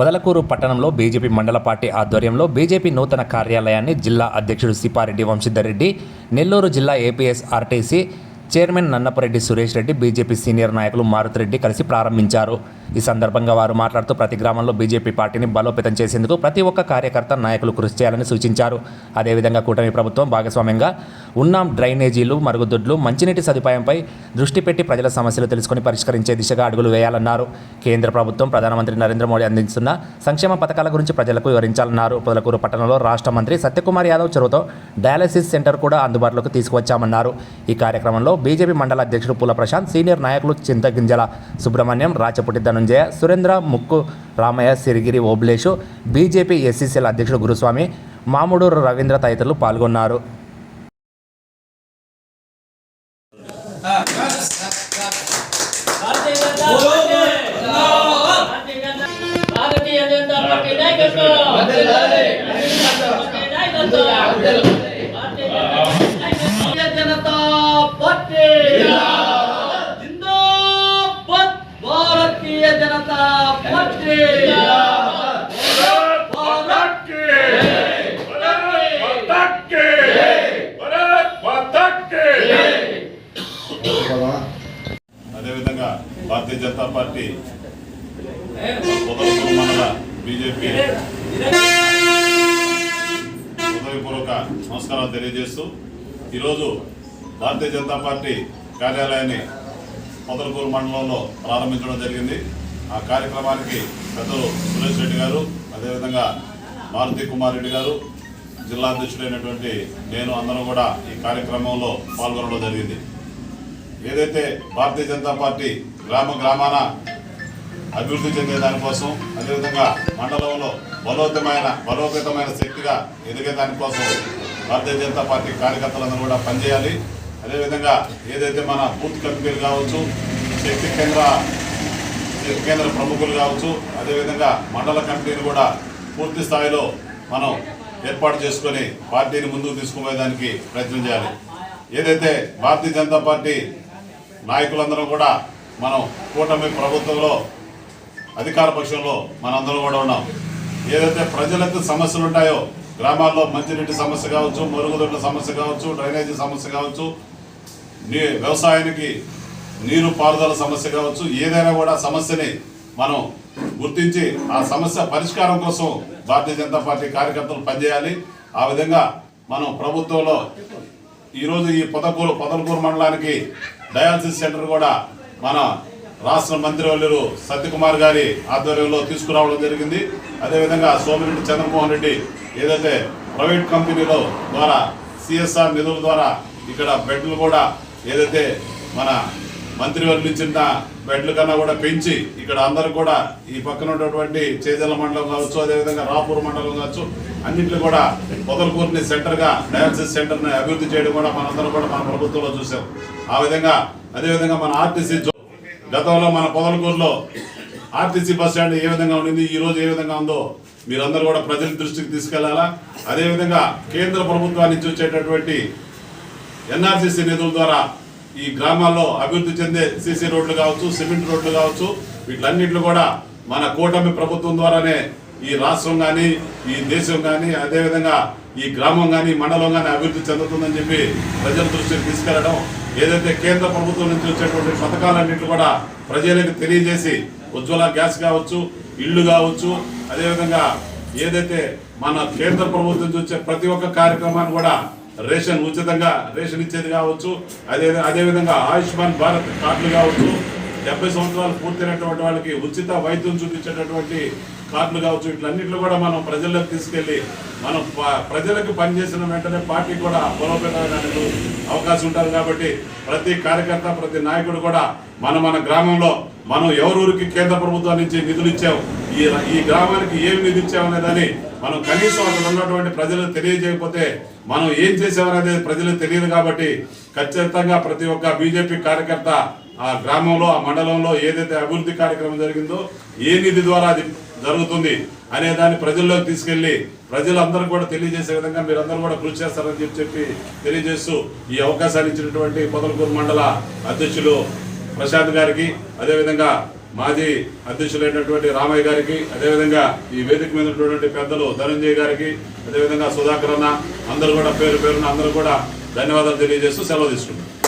పొదలకూరు పట్టణంలో బీజేపీ మండల పార్టీ ఆధ్వర్యంలో బీజేపీ నూతన కార్యాలయాన్ని జిల్లా అధ్యక్షుడు సిపారెడ్డి వంశీధర్ రెడ్డి నెల్లూరు జిల్లా APS RTC chairman Nannapareddy Suresh Reddy BJP senior నాయకులు మారుతిరెడ్డి కలిసి ప్రారంభించారు. ఈ సందర్భంగా వారు మాట్లాడుతూ ప్రతి గ్రామంలో బీజేపీ పార్టీని బలోపేతం చేసేందుకు ప్రతి ఒక్క కార్యకర్త నాయకులు కృషి చేయాలని సూచించారు. అదేవిధంగా కూటమి ప్రభుత్వం భాగస్వామ్యంగా ఉన్నాం డ్రైనేజీలు మరుగుదొడ్లు మంచినీటి సదుపాయంపై దృష్టి పెట్టి ప్రజల సమస్యలు తెలుసుకుని పరిష్కరించే దిశగా అడుగులు వేయాలన్నారు. కేంద్ర ప్రభుత్వం ప్రధానమంత్రి నరేంద్ర మోడీ అందిస్తున్న సంక్షేమ పథకాల గురించి ప్రజలకు వివరించాలన్నారు. పొదలకూరు పట్టణంలో రాష్ట్ర మంత్రి సత్యకుమార్ యాదవ్ చొరవతో డయాలసిస్ సెంటర్ కూడా అందుబాటులోకి తీసుకువచ్చామన్నారు. ఈ కార్యక్రమంలో బీజేపీ మండల అధ్యక్షుడు పూల ప్రశాంత్ సీనియర్ నాయకులు చింతగింజల సుబ్రహ్మణ్యం రాచపుటి ధనుంజయ సురేంద్ర ముక్కు రామయ్య సిరిగిరి ఓబ్లేషు బీజేపీ ఎస్సీసీల అధ్యక్షుడు గురుస్వామి మామూడూరు రవీంద్ర తదితరులు పాల్గొన్నారు భారతీయ పార్టీ ఉదయపూర్ మండల బీజేపీ హృదయపూర్వక నమస్కారాలు తెలియజేస్తూ ఈరోజు భారతీయ జనతా పార్టీ కార్యాలయాన్ని పొదలకూరు మండలంలో ప్రారంభించడం జరిగింది. ఆ కార్యక్రమానికి పెద్దలు సురేష్ రెడ్డి గారు అదేవిధంగా మారుతి కుమార్ రెడ్డి గారు జిల్లా అధ్యక్షుడైనటువంటి నేను అందరం కూడా ఈ కార్యక్రమంలో పాల్గొనడం జరిగింది. ఏదైతే భారతీయ జనతా పార్టీ గ్రామ గ్రామాన అభివృద్ధి చెందే దానికోసం అదేవిధంగా మండలంలో బలోపేతమైన బలోపేతమైన శక్తిగా ఎదిగే దానికోసం భారతీయ జనతా పార్టీ కార్యకర్తలందరూ కూడా పనిచేయాలి. అదేవిధంగా ఏదైతే మన బూత్ కమిటీలు కావచ్చు శక్తి కేంద్ర శక్తి కేంద్ర ప్రముఖులు కావచ్చు అదేవిధంగా మండల కమిటీని కూడా పూర్తి స్థాయిలో మనం ఏర్పాటు చేసుకొని పార్టీని ముందుకు తీసుకుపోయేదానికి ప్రయత్నం చేయాలి. ఏదైతే భారతీయ జనతా పార్టీ నాయకులందరూ కూడా మనం కూటమి ప్రభుత్వంలో అధికార పక్షంలో మనందరం కూడా ఉన్నాం. ఏదైతే ప్రజలకు సమస్యలు ఉంటాయో గ్రామాల్లో మంచినీటి సమస్య కావచ్చు మరుగుదొడ్ల సమస్య కావచ్చు డ్రైనేజీ సమస్య కావచ్చు నీ వ్యవసాయానికి నీరు పారుదల సమస్య కావచ్చు ఏదైనా కూడా సమస్యని మనం గుర్తించి ఆ సమస్య పరిష్కారం కోసం భారతీయ జనతా పార్టీ కార్యకర్తలు పనిచేయాలి. ఆ విధంగా మనం ప్రభుత్వంలో ఈరోజు ఈ పొదకూరు పొదలకూరు మండలానికి డయాలసిస్ సెంటర్ కూడా మన రాష్ట్ర మంత్రివర్యులు సత్యకుమార్ గారి ఆధ్వర్యంలో తీసుకురావడం జరిగింది. అదేవిధంగా సోమిరెడ్డి చంద్రమోహన్ రెడ్డి ఏదైతే ప్రైవేట్ కంపెనీలో ద్వారా సిఎస్ఆర్ నిధుల ద్వారా ఇక్కడ బెడ్లు కూడా ఏదైతే మన మంత్రివర్యులు ఇచ్చిన బెడ్ల కన్నా కూడా పెంచి ఇక్కడ అందరూ కూడా ఈ పక్కన ఉన్నటువంటి చేజల మండలం కావచ్చు అదేవిధంగా రాపూర్ మండలం కావచ్చు అన్నింటిలో కూడా పొదలకూరుని సెంటర్గా డయాలసిస్ సెంటర్ని అభివృద్ధి చేయడం కూడా మనందరం కూడా మన ప్రభుత్వంలో చూసాం. ఆ విధంగా అదేవిధంగా మన ఆర్టీసీ గతంలో మన పొదలకూరులో ఆర్టీసీ బస్ స్టాండ్ ఏ విధంగా ఉండింది ఈ రోజు ఏ విధంగా ఉందో మీరందరూ కూడా ప్రజల దృష్టికి తీసుకెళ్ళాలా? అదేవిధంగా కేంద్ర ప్రభుత్వాన్ని వచ్చేటటువంటి ఎన్ఆర్సీసీ నిధుల ద్వారా ఈ గ్రామాల్లో అభివృద్ధి చెందే సీసీ రోడ్లు కావచ్చు సిమెంట్ రోడ్లు కావచ్చు వీటిలన్నింటిలో కూడా మన కూటమి ప్రభుత్వం ద్వారానే ఈ రాష్ట్రం కానీ ఈ దేశం కానీ అదేవిధంగా ఈ గ్రామం కానీ మండలం కానీ అభివృద్ధి చెందుతుందని చెప్పి ప్రజల దృష్టికి తీసుకెళ్ళడం ఏదైతే కేంద్ర ప్రభుత్వం నుంచి వచ్చేటువంటి పథకాలన్నింటినీ కూడా ప్రజలకు తెలియజేసి ఉజ్వల గ్యాస్ కావచ్చు ఇళ్ళు కావచ్చు అదేవిధంగా ఏదైతే మన కేంద్ర ప్రభుత్వం నుంచి వచ్చే ప్రతి ఒక్క కార్యక్రమాన్ని కూడా రేషన్ ఉచితంగా రేషన్ ఇచ్చేది కావచ్చు అదే అదేవిధంగా ఆయుష్మాన్ భారత్ కార్డులు కావచ్చు డెబ్బై సంవత్సరాలు పూర్తయినటువంటి వాళ్ళకి ఉచిత వైద్యం చూపించేటటువంటి కార్డులు కావచ్చు ఇట్లన్నింటిలో కూడా మనం ప్రజల్లోకి తీసుకెళ్ళి మనం ప్రజలకు పనిచేసిన వెంటనే పార్టీ కూడా బలోపేతమైన అవకాశం ఉంటుంది కాబట్టి ప్రతి కార్యకర్త ప్రతి నాయకుడు కూడా మన మన గ్రామంలో మనం ఎవరూరికి కేంద్ర ప్రభుత్వం నుంచి నిధులు ఇచ్చావు ఈ ఈ గ్రామానికి ఏమి నిధి ఇచ్చామనేదని మనం కనీసం అక్కడ ఉన్నటువంటి ప్రజలకు తెలియజేయకపోతే మనం ఏం చేసామనేది ప్రజలకు తెలియదు కాబట్టి ఖచ్చితంగా ప్రతి ఒక్క బీజేపీ కార్యకర్త ఆ గ్రామంలో ఆ మండలంలో ఏదైతే అభివృద్ధి కార్యక్రమం జరిగిందో ఏ నిధి ద్వారా అది జరుగుతుంది అనే దాన్ని ప్రజల్లోకి తీసుకెళ్ళి ప్రజలందరూ కూడా తెలియజేసే విధంగా మీరందరూ కూడా కృషి చేస్తారని చెప్పి చెప్పి తెలియజేస్తూ ఈ అవకాశాన్ని ఇచ్చినటువంటి పొదలకూరు మండల అధ్యక్షులు ప్రశాంత్ గారికి అదేవిధంగా మాజీ అధ్యక్షులైనటువంటి రామయ్య గారికి అదేవిధంగా ఈ వేదిక మీద ఉన్నటువంటి పెద్దలు ధనంజయ్ గారికి అదేవిధంగా సుధాకర్ అన్న అందరూ కూడా పేరు పేరున అందరూ కూడా ధన్యవాదాలు తెలియజేస్తూ సెలవు తీసుకుంటాం